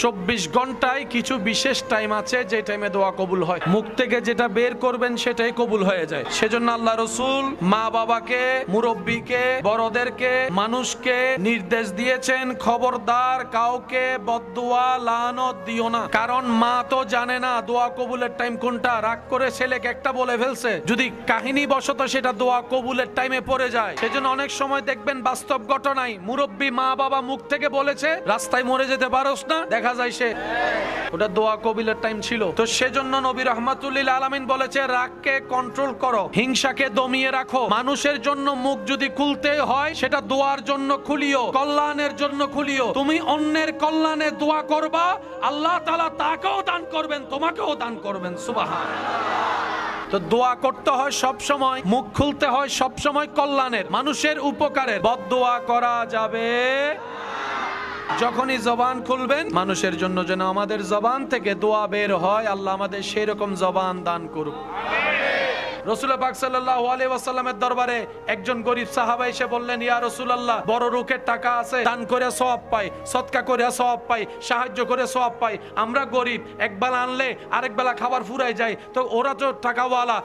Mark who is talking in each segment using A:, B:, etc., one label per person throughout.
A: চব্বিশ ঘন্টায় কিছু বিশেষ টাইম আছে, যে টাইমে দোয়া কবুল হয়। মুখ থেকে যেটা বের করবেন, সেটাই কবুল হয়ে যায়। সেজন্য আল্লাহ রসুল মা বাবাকে মুরব্বীকে, বড়দেরকে, মানুষকে নির্দেশ দিয়েছেন, খবরদার কাউকে বদুয়া লানত দিও না। কারণ মা তো জানে না দোয়া কবুলের টাইম কোনটা। রাগ করে ছেলেকে একটা বলে ফেলছে, যদি কাহিনী বশত সেটা দোয়া কবুলের টাইমে পড়ে যায়। সেজন্য অনেক সময় দেখবেন বাস্তব ঘটনায় মুরব্বী মা বাবা মুখ থেকে বলেছে, রাস্তায় মরে যেতে পারোস না। দেখা যায় সে। ওটা দোয়া কবিলের টাইম ছিল। তো সেজন্য নবী রহমাতুল্লিল আলামিন বলেছে, রাগকে কন্ট্রোল করো, হিংসাকে দমিয়ে রাখো। মানুষের জন্য মুখ যদি খুলতে হয়, সেটা দোয়ার জন্য খুলিও, কল্যাণের জন্য খুলিও। তুমি অন্যের কল্যাণে দোয়া করবা, আল্লাহ তালা তাকেও দান করবেন, তোমাকেও দান করবেন সুবহান তো দোয়া করতে হয় সব সময়, মুখ খুলতে হয় সব সময় কল্যাণের, মানুষের উপকারের। বদদোয়া করা যাবে যখনই জবান খুলবেন, মানুষের জন্য যেন আমাদের জবান থেকে দোয়া বের হয়, আল্লাহ আমাদের সেরকম জবান দান করুক। রসুল পাক সাল্লাল্লাহু আলাইহি ওয়াসাল্লামের দরবারে একজন গরিব সাহাবা এসে বললেন, ইয়া বড় রুকের টাকা আছে, দান করে সওয়াব পাই, সদকা করে সওয়াব পাই, সাহায্য করে সওয়াব পাই। আমরা গরিব, এক বেলা আনলে আরেক বেলা খাবার ফুরাই যায়, তো ওরা তো টাকাওয়ালা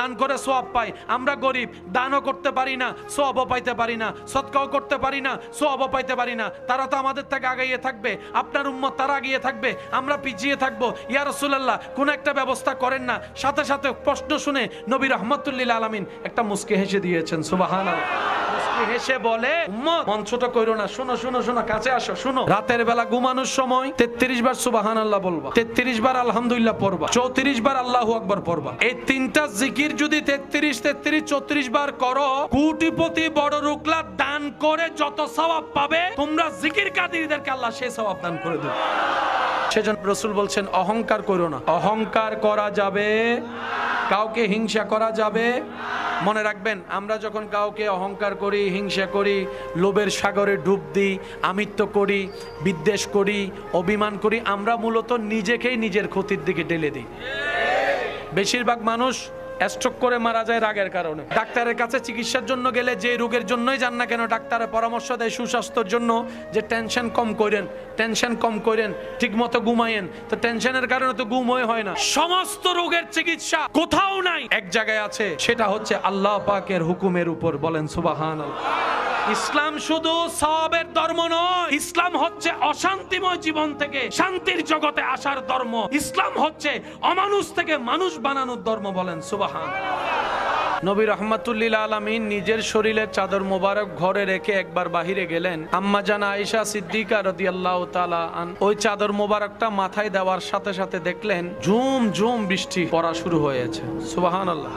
A: দান করে সওয়াব পাই আমরা গরিব, দানও করতে পারি না, সওয়াবও পাইতে পারি না, সদকাও করতে পারি না, সওয়াবও পাইতে পারি না। তারা তো আমাদের থেকে আগাইয়ে থাকবে, আপনার উম্মত তারা আগিয়ে থাকবে, আমরা পিছিয়ে থাকব। ইয়া রাসূলুল্লাহ, কোন একটা ব্যবস্থা করেন না। সাথে সাথে প্রশ্ন শুনে নবী রহমতুল্লিল আলামিন একটা মুস্কি হেসে দিয়েছেন সুবাহান না দান করে যত সওয়াব পাবে, তোমরা জিকির কাদিরদেরকে আল্লাহ সেই সওয়াব দান করে দেবে। সেজন্য রসুল বলছেন, অহংকার করো না। অহংকার করা যাবে কাউকে হিংসা করা যাবে? মনে রাখবেন, আমরা যখন কাউকে অহংকার করি, হিংসা করি, লোভের সাগরে ডুব দিই, আমিত্ব করি, বিদ্বেষ করি, অভিমান করি, আমরা মূলত নিজেকেই নিজের ক্ষতির দিকে ঢেলে দিই। বেশিরভাগ মানুষ স্ট্রোক করে মারা যায় রাগের কারণে। ডাক্তারের কাছে চিকিৎসার জন্য গেলে যে রোগের জন্যই যান না কেন, ডাক্তারের পরামর্শ দেয় সুস্বাস্থ্যের জন্য যে টেনশন কম করেন টেনশন কম করেন ঠিক মতো ঘুমায়েন। তো টেনশনের কারণে তো ঘুম হয়ে না। সমস্ত রোগের চিকিৎসা কোথাও নাই। এক জায়গায় আছে, সেটা হচ্ছে আল্লাহ পাকের হুকুমের উপর বলেন সুবাহান ইসলাম শুধু সবের ধর্ম নয়। ইসলাম হচ্ছে অশান্তিময় জীবন থেকে শান্তির জগতে আসার ধর্ম। ইসলাম হচ্ছে অমানুষ থেকে মানুষ বানানোর ধর্ম বলেন, সুবাহান। নবী রহমাতুল্লিল আলমিন নিজের শরীরের চাদর মোবারক ঘরে রেখে একবার বাহিরে গেলেন। আম্মা জানা আয়েশা সিদ্দিকা রদি আল্লাহ আন ওই চাদর মোবারকটা মাথায় দেওয়ার সাথে সাথে দেখলেন ঝুম ঝুম বৃষ্টি পড়া শুরু হয়েছে। সুবাহান আল্লাহ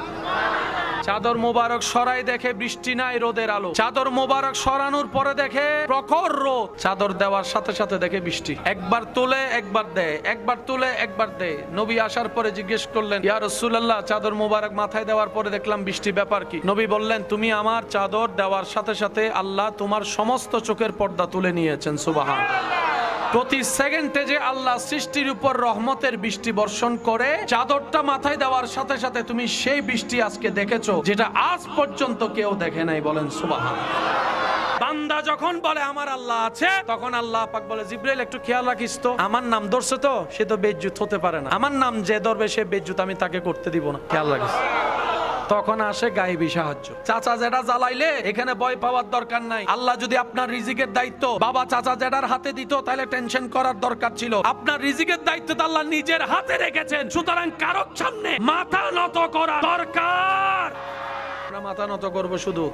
A: চাদর মোবারক সরাই দেখে বৃষ্টি নাই রোদের আলো। চাদর মোবারক সরানোর পরে দেখে প্রখর রোদ। চাদর দেওয়ার সাথে সাথে দেখে বৃষ্টি। একবার তোলে, একবার দেয়। একবার তোলে, একবার দেয়। নবী আসার পরে জিজ্ঞেস করলেন, ইয়া রাসূলুল্লাহ, চাদর মোবারক মাথায় দেওয়ার পরে দেখলাম বৃষ্টি ব্যাপার কি? নবী বললেন, তুমি আমার চাদর দেওয়ার সাথে সাথে আল্লাহ তোমার সমস্ত চোখের পর্দা তুলে নিয়েছেন, সুবাহান প্রতি সেকেন্ডে যে আল্লাহ সৃষ্টির উপর রহমতের বৃষ্টি বর্ষণ করে, চাদরটা মাথায় দেওয়ার সাথে সাথে তুমি সেই বৃষ্টি আজকে দেখেছ, যেটা আজ পর্যন্ত কেউ দেখে নাই বলেন সুবাহান বান্দা যখন বলে, আমার আল্লাহ আছে, তখন আল্লাহ পাক বলে, জিব্রাইল, একটু খেয়াল রাখিস তো, আমার নাম ধরছে তো, সে তো বেজ্জুত হতে পারে না। আমার নাম যে ধরবে, সে বেজ্জুত, আমি তাকে করতে দিব না। খেয়াল রাখিস। তখন আসে গায়েবী সাহায্য। চাচা জেডা জ্বালাইলে এখানে ভয় পাওয়ার দরকার নাই। আল্লাহ যদি আপনার রিজিকের দায়িত্ব বাবা চাচা জেডার হাতে দিত, তাহলে টেনশন করার দরকার ছিল। আপনার রিজিকের দায়িত্ব তো আল্লাহ নিজের হাতে রেখেছেন। সুতরাং কারোর সামনে মাথা নত করা দরকার মাথা নত করব শুধু।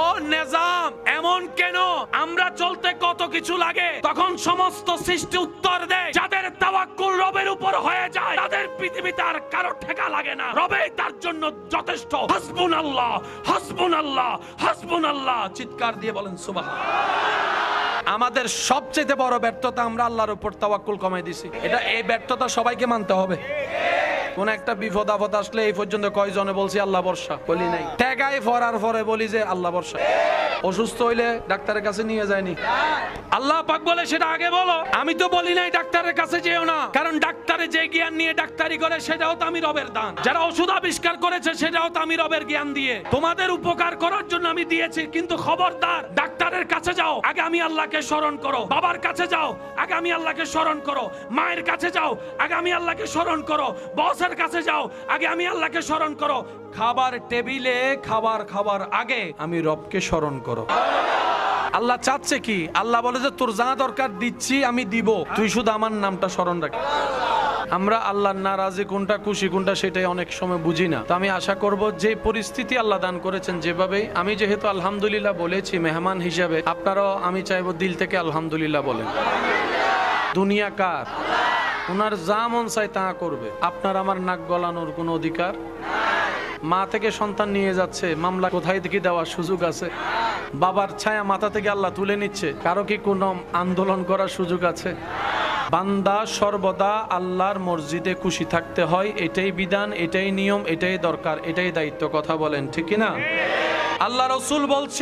A: ও নেজাম এমন কেন? আমরা চলতে কত কিছু লাগে তখন সমস্ত সৃষ্টি উত্তর দেয়। যাদের তাওয়াক্কুল রবের উপর হয়ে যায় তাদের পৃথিবীতে আর কারও ঠেকা লাগে না। রবেই তার জন্য যথেষ্ট। হাসবুন আল্লাহ হাসবুন আল্লাহ হাসবুন আল্লাহ চিৎকার দিয়ে বলেন সুবাহ আমাদের সবচেয়ে বড় ব্যর্থতা আমরা আল্লাহর উপর তাওয়াক্কুল কমাই দিছি। এটা এই ব্যর্থতা সবাইকে মানতে হবে। কোন একটা বিপদ আপদ আসলে এই পর্যন্ত কয়জনে বলছি, আল্লাহ বর্ষা বলি নাই। টেকাই ফরার পরে বলি যে, আল্লাহ বর্ষা অসুস্থ হইলে ডাক্তারের কাছে নিয়ে যায়নি। আল্লাহ পাক বলে সেটা আগে বলো। আমি তো বলি নাই ডাক্তারের কাছে যেও না। কারণ ডাক্তারে যে জ্ঞান নিয়ে ডাক্তারি করে, সেটাও তো আমি রবের দান। যারা ওষুধ আবিষ্কার করেছে, সেটাও তো আমি রবের জ্ঞান দিয়ে। তোমাদের উপকার করার জন্য আমি দিয়েছি, কিন্তু খবরদার, ডাক্তারের কাছে যাও। আগে আমি আল্লাহকে স্মরণ করো। বাবার কাছে যাও। আগে আমি আল্লাহকে স্মরণ করো। মায়ের কাছে যাও। আগে আমি আল্লাহকে স্মরণ করো। বসের কাছে যাও। আগে আমি আল্লাহকে স্মরণ করো। খাবার টেবিলে, খাবার খাবার আগে আমি রবকে স্মরণ করো। আল্লাহ চাচ্ছে কি? আল্লাহ বলে যে, তোর যা দরকার দিচ্ছি, আমি দিব। তুই শুধু আমার নামটা স্মরণ রাখ। আমরা আল্লাহর নারাজি কোনটা খুশি, কোনটা সেটাই অনেক সময় বুঝি না। তো আমি আশা করব, যে পরিস্থিতি আল্লাহ দান করেছেন যেভাবে আমি যেহেতু আলহামদুলিল্লাহ বলেছি, মেহমান হিসাবে, আপনারাও আমি চাইব দিল থেকে আলহামদুলিল্লাহ বলেন। দুনিয়া কার? ওনার যা মন চাই তা করবে। আপনার আমার নাক গলানোর কোনো অধিকার? মা থেকে সন্তান নিয়ে যাচ্ছে। মামলা কোথায় থেকে দেওয়ার সুযোগ আছে? বাবার ছায়া মাথা থেকে আল্লাহ তুলে নিচ্ছে। কারও কি কোনো আন্দোলন করার সুযোগ আছে? বান্দা সর্বদা আল্লাহর মসজিদে খুশি থাকতে হয়। এটাই বিধান, এটাই নিয়ম, এটাই দরকার, এটাই দায়িত্ব। কথা বলেন, ঠিক না আল্লাহ রসুল বলছে